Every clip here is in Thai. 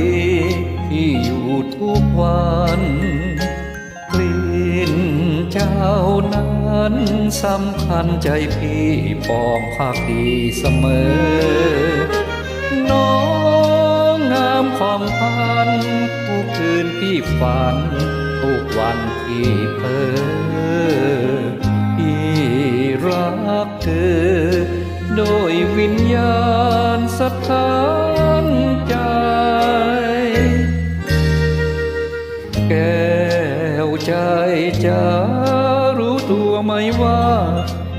ดีที่อยู่ทุกวันกลิ่นเจ้านั้นสำคัญใจพี่ปองภาคดีเสมอ น้องงามความพันทุกคืนพี่ฝัน ทุกวันพี่เพ้อพี่รักเธอโดยวิญญาณสัทธานใจ ใจจะรู้ตัวไหมว่า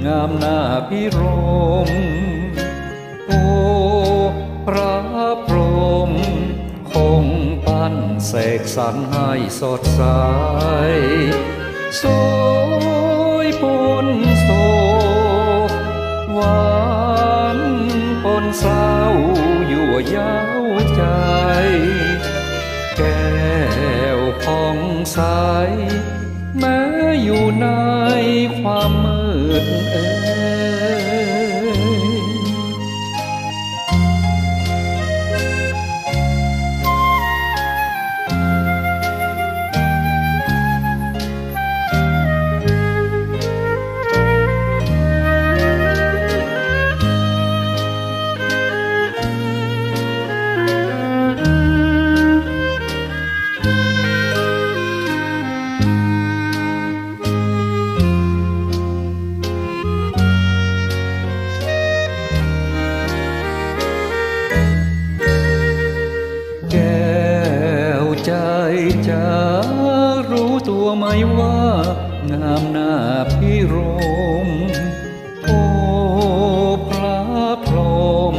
งามหน้าพิรม โอ้พระพรหมคงปั้นเสกสรรให้สดใสสวยปนโศหวานปนเศร้า ยั่วยาวใจ แก่ ใส แม้อยู่ในความมืดเอ่ย จ๋ารู้ตัวไหมว่างามหน้าพิรม โอ้พระพรหม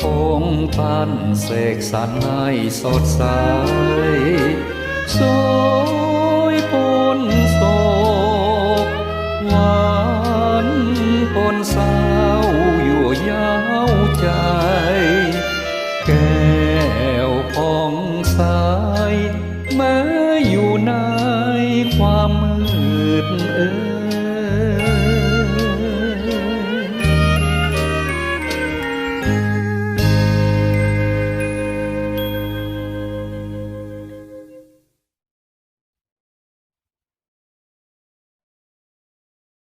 ขงท่านเสกสรรให้สดใสสวยปนโศกหวานปนเศร้าอยู่ยาวใจ แก้วผ่องใส แม้ออยู่ในความมืดเอ่ย